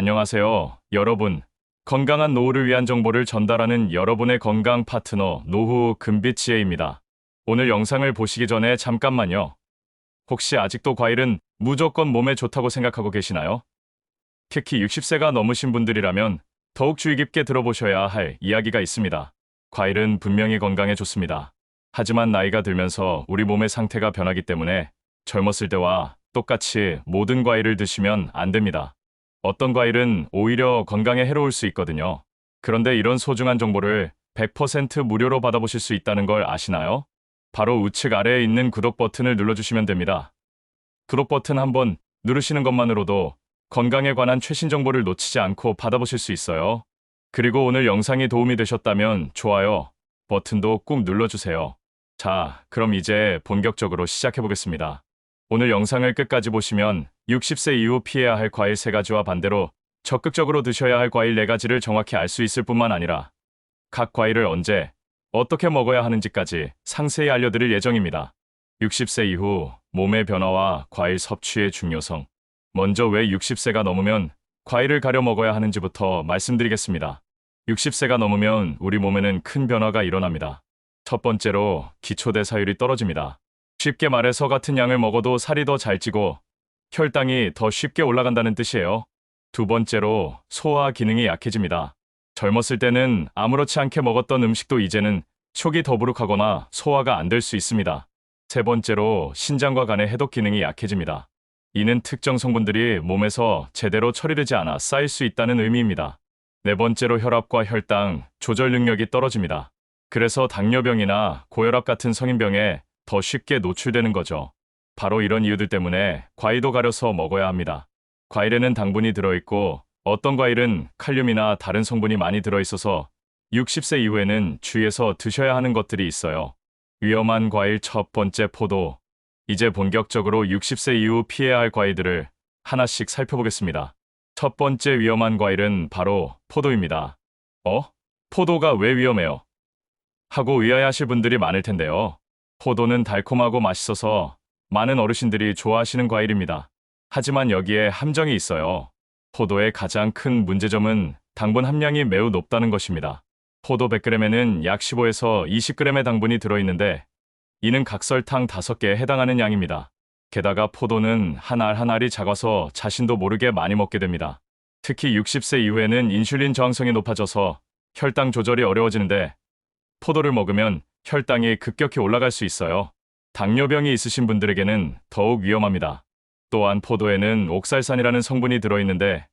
안녕하세요, 여러분. 건강한 노후를 위한 정보를 전달하는 여러분의 건강 파트너 노후 금빛지혜입니다. 오늘 영상을 보시기 전에 잠깐만요. 혹시 아직도 과일은 무조건 몸에 좋다고 생각하고 계시나요? 특히 60세가 넘으신 분들이라면 더욱 주의 깊게 들어보셔야 할 이야기가 있습니다. 과일은 분명히 건강에 좋습니다. 하지만 나이가 들면서 우리 몸의 상태가 변하기 때문에 젊었을 때와 똑같이 모든 과일을 드시면 안 됩니다. 어떤 과일은 오히려 건강에 해로울 수 있거든요. 그런데 이런 소중한 정보를 100% 무료로 받아보실 수 있다는 걸 아시나요? 바로 우측 아래에 있는 구독 버튼을 눌러주시면 됩니다. 구독 버튼 한번 누르시는 것만으로도 건강에 관한 최신 정보를 놓치지 않고 받아보실 수 있어요. 그리고 오늘 영상이 도움이 되셨다면 좋아요 버튼도 꾹 눌러주세요. 자, 그럼 이제 본격적으로 시작해 보겠습니다. 오늘 영상을 끝까지 보시면 60세 이후 피해야 할 과일 3가지와 반대로 적극적으로 드셔야 할 과일 4가지를 정확히 알 수 있을 뿐만 아니라 각 과일을 언제, 어떻게 먹어야 하는지까지 상세히 알려드릴 예정입니다. 60세 이후 몸의 변화와 과일 섭취의 중요성. 먼저 왜 60세가 넘으면 과일을 가려 먹어야 하는지부터 말씀드리겠습니다. 60세가 넘으면 우리 몸에는 큰 변화가 일어납니다. 첫 번째로 기초대사율이 떨어집니다. 쉽게 말해서 같은 양을 먹어도 살이 더 잘 찌고 혈당이 더 쉽게 올라간다는 뜻이에요. 두 번째로 소화 기능이 약해집니다. 젊었을 때는 아무렇지 않게 먹었던 음식도 이제는 속이 더부룩하거나 소화가 안 될 수 있습니다. 세 번째로 신장과 간의 해독 기능이 약해집니다. 이는 특정 성분들이 몸에서 제대로 처리되지 않아 쌓일 수 있다는 의미입니다. 네 번째로 혈압과 혈당 조절 능력이 떨어집니다. 그래서 당뇨병이나 고혈압 같은 성인병에 더 쉽게 노출되는 거죠. 바로 이런 이유들 때문에 과일도 가려서 먹어야 합니다. 과일에는 당분이 들어있고 어떤 과일은 칼륨이나 다른 성분이 많이 들어있어서 60세 이후에는 주의해서 드셔야 하는 것들이 있어요. 위험한 과일 첫 번째 포도. 이제 본격적으로 60세 이후 피해야 할 과일들을 하나씩 살펴보겠습니다. 첫 번째 위험한 과일은 바로 포도입니다. 어? 포도가 왜 위험해요? 하고 의아해하실 분들이 많을 텐데요. 포도는 달콤하고 맛있어서 많은 어르신들이 좋아하시는 과일입니다. 하지만 여기에 함정이 있어요. 포도의 가장 큰 문제점은 당분 함량이 매우 높다는 것입니다. 포도 100g에는 약 15에서 20g의 당분이 들어있는데 이는 각설탕 5개에 해당하는 양입니다. 게다가 포도는 한 알 한 알이 작아서 자신도 모르게 많이 먹게 됩니다. 특히 60세 이후에는 인슐린 저항성이 높아져서 혈당 조절이 어려워지는데 포도를 먹으면 혈당이 급격히 올라갈 수 있어요. 당뇨병이 있으신 분들에게는 더욱 위험합니다. 또한 포도에는 옥살산이라는 성분이 들어있는데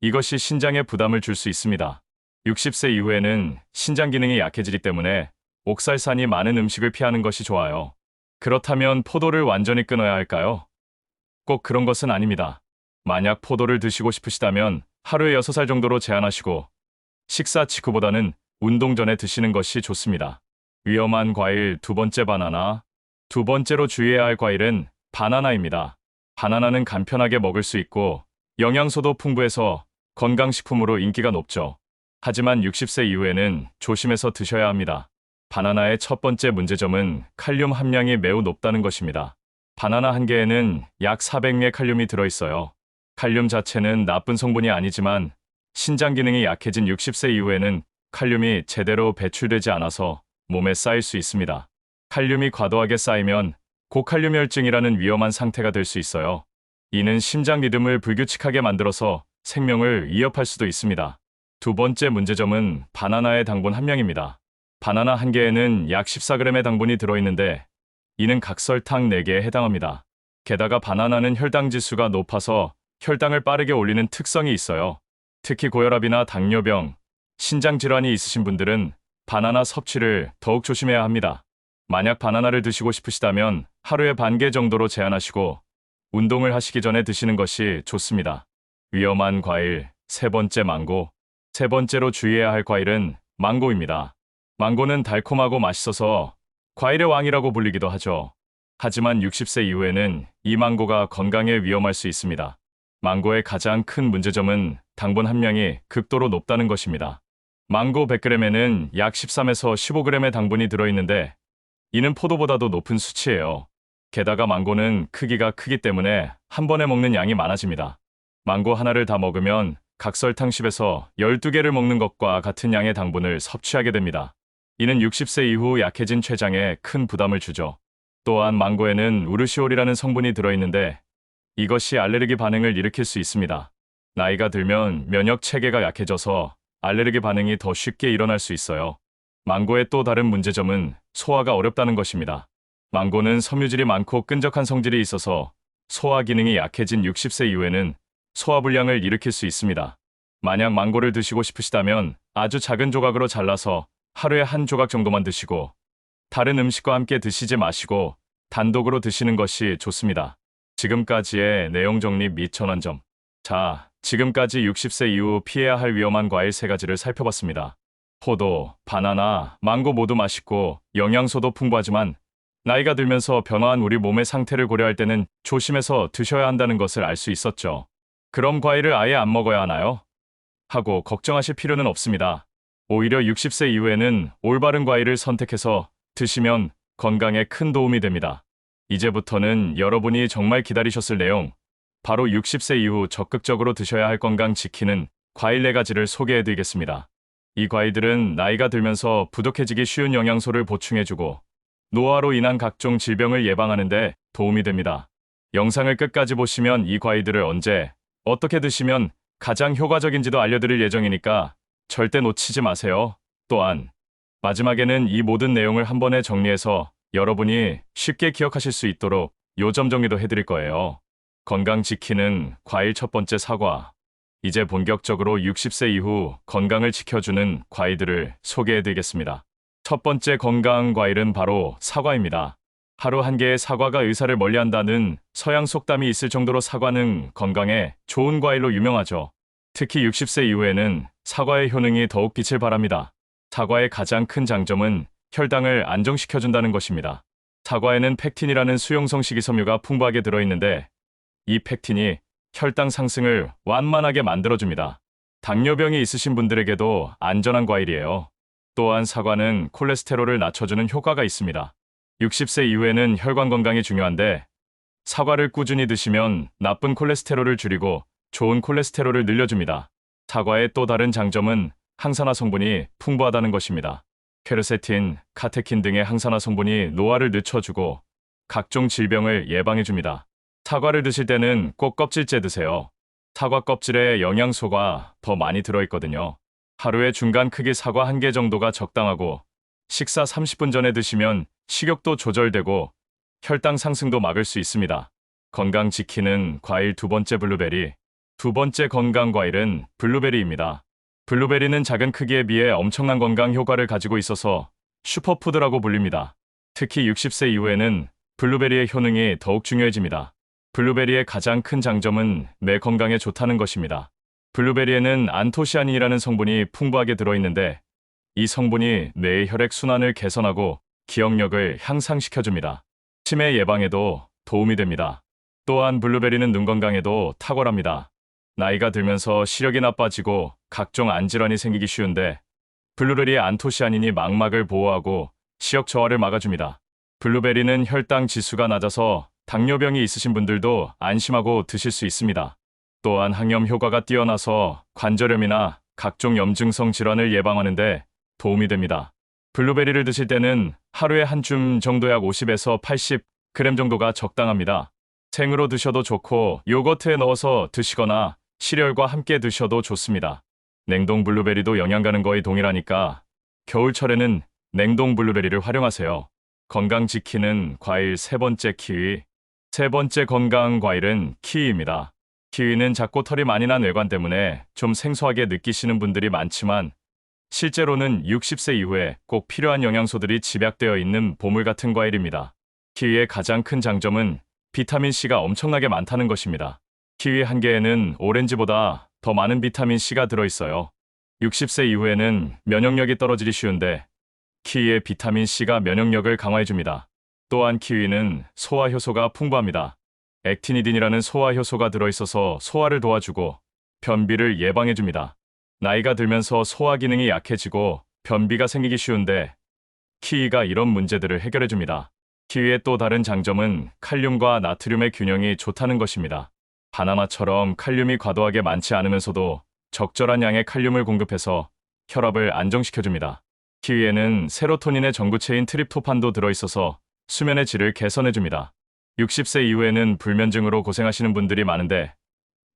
이것이 신장에 부담을 줄 수 있습니다. 60세 이후에는 신장 기능이 약해지기 때문에 옥살산이 많은 음식을 피하는 것이 좋아요. 그렇다면 포도를 완전히 끊어야 할까요? 꼭 그런 것은 아닙니다. 만약 포도를 드시고 싶으시다면 하루에 6살 정도로 제한하시고 식사 직후보다는 운동 전에 드시는 것이 좋습니다. 위험한 과일 두 번째 바나나. 두 번째로 주의해야 할 과일은 바나나입니다. 바나나는 간편하게 먹을 수 있고 영양소도 풍부해서 건강식품으로 인기가 높죠. 하지만 60세 이후에는 조심해서 드셔야 합니다. 바나나의 첫 번째 문제점은 칼륨 함량이 매우 높다는 것입니다. 바나나 한 개에는 약 400mg 칼륨이 들어있어요. 칼륨 자체는 나쁜 성분이 아니지만 신장 기능이 약해진 60세 이후에는 칼륨이 제대로 배출되지 않아서 몸에 쌓일 수 있습니다. 칼륨이 과도하게 쌓이면 고칼륨 혈증이라는 위험한 상태가 될 수 있어요. 이는 심장 리듬을 불규칙하게 만들어서 생명을 위협할 수도 있습니다. 두 번째 문제점은 바나나의 당분 함량입니다. 바나나 한 개에는 약 14g의 당분이 들어있는데 이는 각설탕 4개에 해당합니다. 게다가 바나나는 혈당 지수가 높아서 혈당을 빠르게 올리는 특성이 있어요. 특히 고혈압이나 당뇨병, 신장 질환이 있으신 분들은 바나나 섭취를 더욱 조심해야 합니다. 만약 바나나를 드시고 싶으시다면 하루에 반 개 정도로 제한하시고 운동을 하시기 전에 드시는 것이 좋습니다. 위험한 과일 세 번째 망고. 세 번째로 주의해야 할 과일은 망고입니다. 망고는 달콤하고 맛있어서 과일의 왕이라고 불리기도 하죠. 하지만 60세 이후에는 이 망고가 건강에 위험할 수 있습니다. 망고의 가장 큰 문제점은 당분 함량이 극도로 높다는 것입니다. 망고 100g에는 약 13에서 15g의 당분이 들어있는데 이는 포도보다도 높은 수치예요. 게다가 망고는 크기가 크기 때문에 한 번에 먹는 양이 많아집니다. 망고 하나를 다 먹으면 각설탕 10에서 12개를 먹는 것과 같은 양의 당분을 섭취하게 됩니다. 이는 60세 이후 약해진 췌장에 큰 부담을 주죠. 또한 망고에는 우르시올이라는 성분이 들어있는데 이것이 알레르기 반응을 일으킬 수 있습니다. 나이가 들면 면역 체계가 약해져서 알레르기 반응이 더 쉽게 일어날 수 있어요. 망고의 또 다른 문제점은 소화가 어렵다는 것입니다. 망고는 섬유질이 많고 끈적한 성질이 있어서 소화 기능이 약해진 60세 이후에는 소화불량을 일으킬 수 있습니다. 만약 망고를 드시고 싶으시다면 아주 작은 조각으로 잘라서 하루에 한 조각 정도만 드시고 다른 음식과 함께 드시지 마시고 단독으로 드시는 것이 좋습니다. 지금까지의 내용 정리 및 전환점. 자, 지금까지 60세 이후 피해야 할 위험한 과일 세 가지를 살펴봤습니다. 포도, 바나나, 망고 모두 맛있고 영양소도 풍부하지만 나이가 들면서 변화한 우리 몸의 상태를 고려할 때는 조심해서 드셔야 한다는 것을 알 수 있었죠. 그럼 과일을 아예 안 먹어야 하나요? 하고 걱정하실 필요는 없습니다. 오히려 60세 이후에는 올바른 과일을 선택해서 드시면 건강에 큰 도움이 됩니다. 이제부터는 여러분이 정말 기다리셨을 내용, 바로 60세 이후 적극적으로 드셔야 할 건강 지키는 과일 4가지를 소개해 드리겠습니다. 이 과일들은 나이가 들면서 부족해지기 쉬운 영양소를 보충해주고 노화로 인한 각종 질병을 예방하는데 도움이 됩니다. 영상을 끝까지 보시면 이 과일들을 언제, 어떻게 드시면 가장 효과적인지도 알려드릴 예정이니까 절대 놓치지 마세요. 또한 마지막에는 이 모든 내용을 한 번에 정리해서 여러분이 쉽게 기억하실 수 있도록 요점 정리도 해드릴 거예요. 건강 지키는 과일 첫 번째 사과. 이제 본격적으로 60세 이후 건강을 지켜주는 과일들을 소개해드리겠습니다. 첫 번째 건강 과일은 바로 사과입니다. 하루 한 개의 사과가 의사를 멀리한다는 서양 속담이 있을 정도로 사과는 건강에 좋은 과일로 유명하죠. 특히 60세 이후에는 사과의 효능이 더욱 빛을 발합니다. 사과의 가장 큰 장점은 혈당을 안정시켜준다는 것입니다. 사과에는 팩틴이라는 수용성 식이섬유가 풍부하게 들어있는데 이 팩틴이 혈당 상승을 완만하게 만들어줍니다. 당뇨병이 있으신 분들에게도 안전한 과일이에요. 또한 사과는 콜레스테롤을 낮춰주는 효과가 있습니다. 60세 이후에는 혈관 건강이 중요한데 사과를 꾸준히 드시면 나쁜 콜레스테롤을 줄이고 좋은 콜레스테롤을 늘려줍니다. 사과의 또 다른 장점은 항산화 성분이 풍부하다는 것입니다. 케르세틴, 카테킨 등의 항산화 성분이 노화를 늦춰주고 각종 질병을 예방해줍니다. 사과를 드실 때는 꼭 껍질째 드세요. 사과 껍질에 영양소가 더 많이 들어있거든요. 하루에 중간 크기 사과 한 개 정도가 적당하고 식사 30분 전에 드시면 식욕도 조절되고 혈당 상승도 막을 수 있습니다. 건강 지키는 과일 두 번째 블루베리. 두 번째 건강 과일은 블루베리입니다. 블루베리는 작은 크기에 비해 엄청난 건강 효과를 가지고 있어서 슈퍼푸드라고 불립니다. 특히 60세 이후에는 블루베리의 효능이 더욱 중요해집니다. 블루베리의 가장 큰 장점은 뇌 건강에 좋다는 것입니다. 블루베리에는 안토시아닌이라는 성분이 풍부하게 들어있는데 이 성분이 뇌의 혈액 순환을 개선하고 기억력을 향상시켜줍니다. 치매 예방에도 도움이 됩니다. 또한 블루베리는 눈 건강에도 탁월합니다. 나이가 들면서 시력이 나빠지고 각종 안질환이 생기기 쉬운데 블루베리의 안토시아닌이 망막을 보호하고 시력 저하를 막아줍니다. 블루베리는 혈당 지수가 낮아서 당뇨병이 있으신 분들도 안심하고 드실 수 있습니다. 또한 항염 효과가 뛰어나서 관절염이나 각종 염증성 질환을 예방하는데 도움이 됩니다. 블루베리를 드실 때는 하루에 한 줌 정도 약 50에서 80g 정도가 적당합니다. 생으로 드셔도 좋고 요거트에 넣어서 드시거나 시리얼과 함께 드셔도 좋습니다. 냉동 블루베리도 영양 가는 거의 동일하니까 겨울철에는 냉동 블루베리를 활용하세요. 건강 지키는 과일 세 번째 키위. 세 번째 건강 과일은 키위입니다. 키위는 작고 털이 많이 난 외관 때문에 좀 생소하게 느끼시는 분들이 많지만 실제로는 60세 이후에 꼭 필요한 영양소들이 집약되어 있는 보물 같은 과일입니다. 키위의 가장 큰 장점은 비타민C가 엄청나게 많다는 것입니다. 키위 한 개에는 오렌지보다 더 많은 비타민C가 들어있어요. 60세 이후에는 면역력이 떨어지기 쉬운데 키위의 비타민C가 면역력을 강화해줍니다. 또한 키위는 소화 효소가 풍부합니다. 액티니딘이라는 소화 효소가 들어있어서 소화를 도와주고 변비를 예방해줍니다. 나이가 들면서 소화 기능이 약해지고 변비가 생기기 쉬운데 키위가 이런 문제들을 해결해줍니다. 키위의 또 다른 장점은 칼륨과 나트륨의 균형이 좋다는 것입니다. 바나나처럼 칼륨이 과도하게 많지 않으면서도 적절한 양의 칼륨을 공급해서 혈압을 안정시켜줍니다. 키위에는 세로토닌의 전구체인 트립토판도 들어있어서 수면의 질을 개선해줍니다. 60세 이후에는 불면증으로 고생하시는 분들이 많은데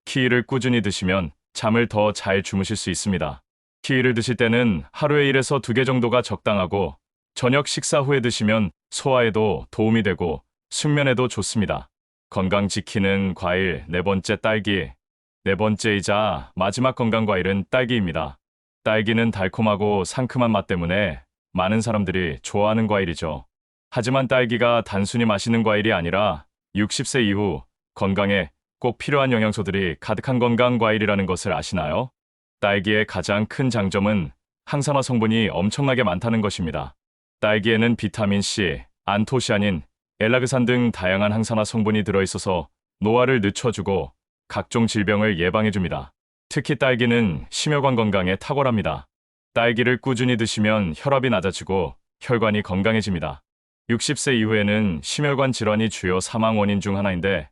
키위를 꾸준히 드시면 잠을 더 잘 주무실 수 있습니다. 키위를 드실 때는 하루에 1에서 2개 정도가 적당하고 저녁 식사 후에 드시면 소화에도 도움이 되고 숙면에도 좋습니다. 건강 지키는 과일 네 번째 딸기 네 번째이자 마지막 건강 과일은 딸기입니다. 딸기는 달콤하고 상큼한 맛 때문에 많은 사람들이 좋아하는 과일이죠. 하지만 딸기가 단순히 맛있는 과일이 아니라 60세 이후 건강에 꼭 필요한 영양소들이 가득한 건강 과일이라는 것을 아시나요? 딸기의 가장 큰 장점은 항산화 성분이 엄청나게 많다는 것입니다. 딸기에는 비타민 C, 안토시아닌, 엘라그산 등 다양한 항산화 성분이 들어있어서 노화를 늦춰주고 각종 질병을 예방해줍니다. 특히 딸기는 심혈관 건강에 탁월합니다. 딸기를 꾸준히 드시면 혈압이 낮아지고 혈관이 건강해집니다. 60세 이후에는 심혈관 질환이 주요 사망 원인 중 하나인데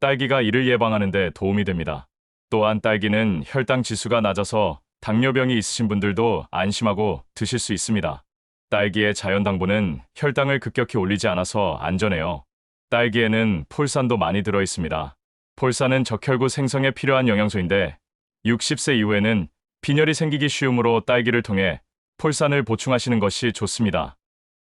딸기가 이를 예방하는 데 도움이 됩니다. 또한 딸기는 혈당 지수가 낮아서 당뇨병이 있으신 분들도 안심하고 드실 수 있습니다. 딸기의 자연 당분은 혈당을 급격히 올리지 않아서 안전해요. 딸기에는 폴산도 많이 들어 있습니다. 폴산은 적혈구 생성에 필요한 영양소인데 60세 이후에는 빈혈이 생기기 쉬우므로 딸기를 통해 폴산을 보충하시는 것이 좋습니다.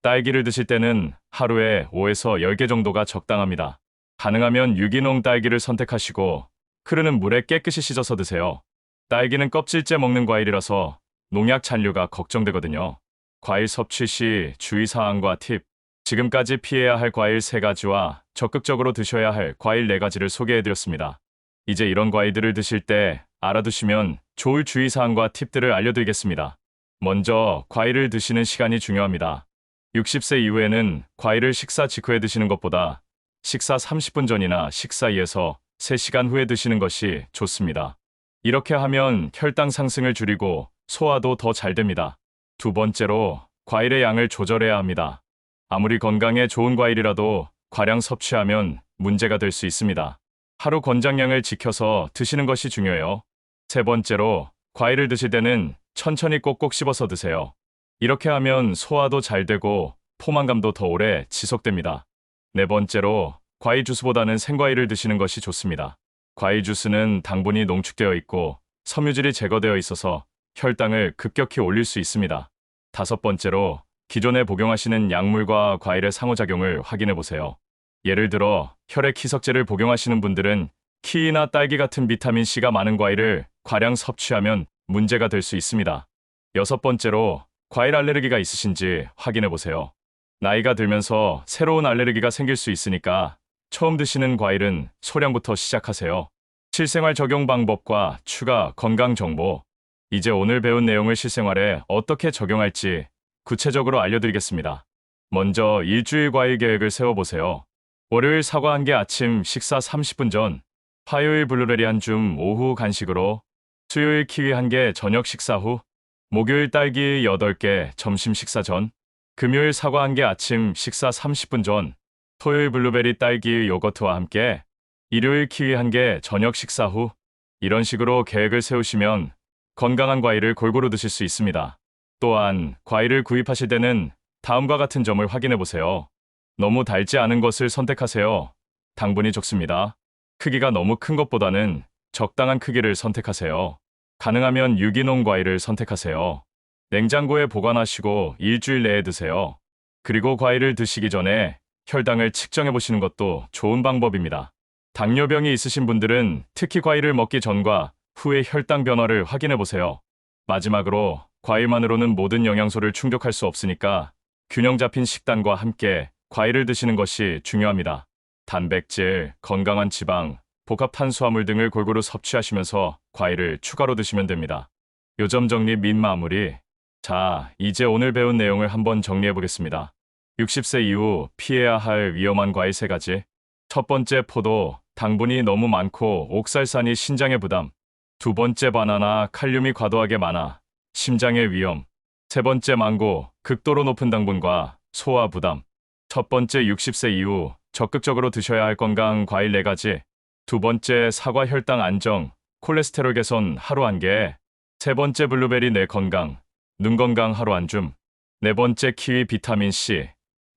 딸기를 드실 때는 하루에 5에서 10개 정도가 적당합니다. 가능하면 유기농 딸기를 선택하시고 흐르는 물에 깨끗이 씻어서 드세요. 딸기는 껍질째 먹는 과일이라서 농약 잔류가 걱정되거든요. 과일 섭취 시 주의사항과 팁. 지금까지 피해야 할 과일 3가지와 적극적으로 드셔야 할 과일 4가지를 소개해드렸습니다. 이제 이런 과일들을 드실 때 알아두시면 좋을 주의사항과 팁들을 알려드리겠습니다. 먼저 과일을 드시는 시간이 중요합니다. 60세 이후에는 과일을 식사 직후에 드시는 것보다 식사 30분 전이나 식사 2에서 3시간 후에 드시는 것이 좋습니다. 이렇게 하면 혈당 상승을 줄이고 소화도 더 잘 됩니다. 두 번째로 과일의 양을 조절해야 합니다. 아무리 건강에 좋은 과일이라도 과량 섭취하면 문제가 될 수 있습니다. 하루 권장량을 지켜서 드시는 것이 중요해요. 세 번째로 과일을 드실 때는 천천히 꼭꼭 씹어서 드세요. 이렇게 하면 소화도 잘 되고 포만감도 더 오래 지속됩니다. 네 번째로 과일 주스보다는 생과일을 드시는 것이 좋습니다. 과일 주스는 당분이 농축되어 있고 섬유질이 제거되어 있어서 혈당을 급격히 올릴 수 있습니다. 다섯 번째로 기존에 복용하시는 약물과 과일의 상호작용을 확인해 보세요. 예를 들어 혈액 희석제를 복용하시는 분들은 키위나 딸기 같은 비타민 C가 많은 과일을 과량 섭취하면 문제가 될 수 있습니다. 여섯 번째로 과일 알레르기가 있으신지 확인해 보세요. 나이가 들면서 새로운 알레르기가 생길 수 있으니까 처음 드시는 과일은 소량부터 시작하세요. 실생활 적용 방법과 추가 건강 정보. 이제 오늘 배운 내용을 실생활에 어떻게 적용할지 구체적으로 알려드리겠습니다. 먼저 일주일 과일 계획을 세워보세요. 월요일 사과 한 개 아침 식사 30분 전, 화요일 블루베리 한 줌 오후 간식으로, 수요일 키위 한 개 저녁 식사 후, 목요일 딸기 8개 점심 식사 전, 금요일 사과 한개 아침 식사 30분 전, 토요일 블루베리 딸기 요거트와 함께, 일요일 키위 한개 저녁 식사 후, 이런 식으로 계획을 세우시면 건강한 과일을 골고루 드실 수 있습니다. 또한 과일을 구입하실 때는 다음과 같은 점을 확인해 보세요. 너무 달지 않은 것을 선택하세요. 당분이 적습니다. 크기가 너무 큰 것보다는 적당한 크기를 선택하세요. 가능하면 유기농 과일을 선택하세요. 냉장고에 보관하시고 일주일 내에 드세요. 그리고 과일을 드시기 전에 혈당을 측정해 보시는 것도 좋은 방법입니다. 당뇨병이 있으신 분들은 특히 과일을 먹기 전과 후의 혈당 변화를 확인해 보세요. 마지막으로 과일만으로는 모든 영양소를 충족할 수 없으니까 균형 잡힌 식단과 함께 과일을 드시는 것이 중요합니다. 단백질, 건강한 지방, 복합 탄수화물 등을 골고루 섭취하시면서 과일을 추가로 드시면 됩니다. 요점 정리 및 마무리. 자, 이제 오늘 배운 내용을 한번 정리해 보겠습니다. 60세 이후 피해야 할 위험한 과일 세 가지. 첫 번째 포도, 당분이 너무 많고 옥살산이 신장에 부담. 두 번째 바나나, 칼륨이 과도하게 많아 심장의 위험. 세 번째 망고, 극도로 높은 당분과 소화 부담. 첫 번째 60세 이후 적극적으로 드셔야 할 건강 과일 4가지. 두 번째 사과 혈당 안정, 콜레스테롤 개선 하루 한 개. 세 번째 블루베리 뇌 건강, 눈 건강 하루 한 줌. 네 번째 키위 비타민 C,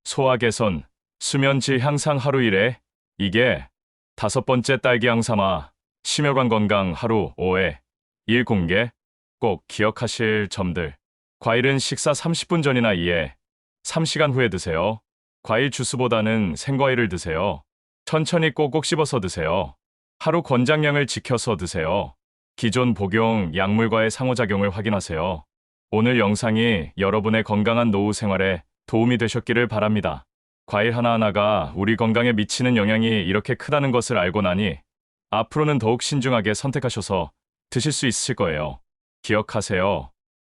소화 개선, 수면 질 향상 하루 일회. 이게 다섯 번째 딸기 항산화, 심혈관 건강 하루 5회. 일 공개. 꼭 기억하실 점들. 과일은 식사 30분 전이나 이에 3시간 후에 드세요. 과일 주스보다는 생과일을 드세요. 천천히 꼭꼭 씹어서 드세요. 하루 권장량을 지켜서 드세요. 기존 복용 약물과의 상호작용을 확인하세요. 오늘 영상이 여러분의 건강한 노후 생활에 도움이 되셨기를 바랍니다. 과일 하나하나가 우리 건강에 미치는 영향이 이렇게 크다는 것을 알고 나니 앞으로는 더욱 신중하게 선택하셔서 드실 수 있을 거예요. 기억하세요.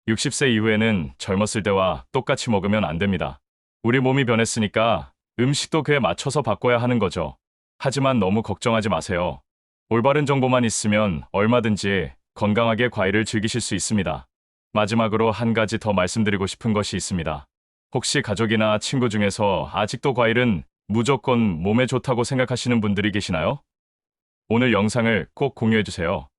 60세 이후에는 젊었을 때와 똑같이 먹으면 안 됩니다. 우리 몸이 변했으니까 음식도 그에 맞춰서 바꿔야 하는 거죠. 하지만 너무 걱정하지 마세요. 올바른 정보만 있으면 얼마든지 건강하게 과일을 즐기실 수 있습니다. 마지막으로 한 가지 더 말씀드리고 싶은 것이 있습니다. 혹시 가족이나 친구 중에서 아직도 과일은 무조건 몸에 좋다고 생각하시는 분들이 계시나요? 오늘 영상을 꼭 공유해주세요.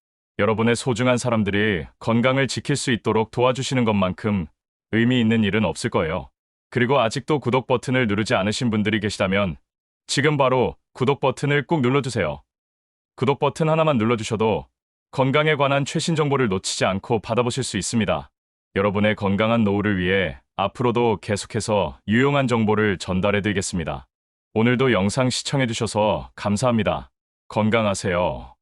여러분의 소중한 사람들이 건강을 지킬 수 있도록 도와주시는 것만큼 의미 있는 일은 없을 거예요. 그리고 아직도 구독 버튼을 누르지 않으신 분들이 계시다면 지금 바로 구독 버튼을 꼭 눌러주세요. 구독 버튼 하나만 눌러주셔도 건강에 관한 최신 정보를 놓치지 않고 받아보실 수 있습니다. 여러분의 건강한 노후를 위해 앞으로도 계속해서 유용한 정보를 전달해 드리겠습니다. 오늘도 영상 시청해 주셔서 감사합니다. 건강하세요.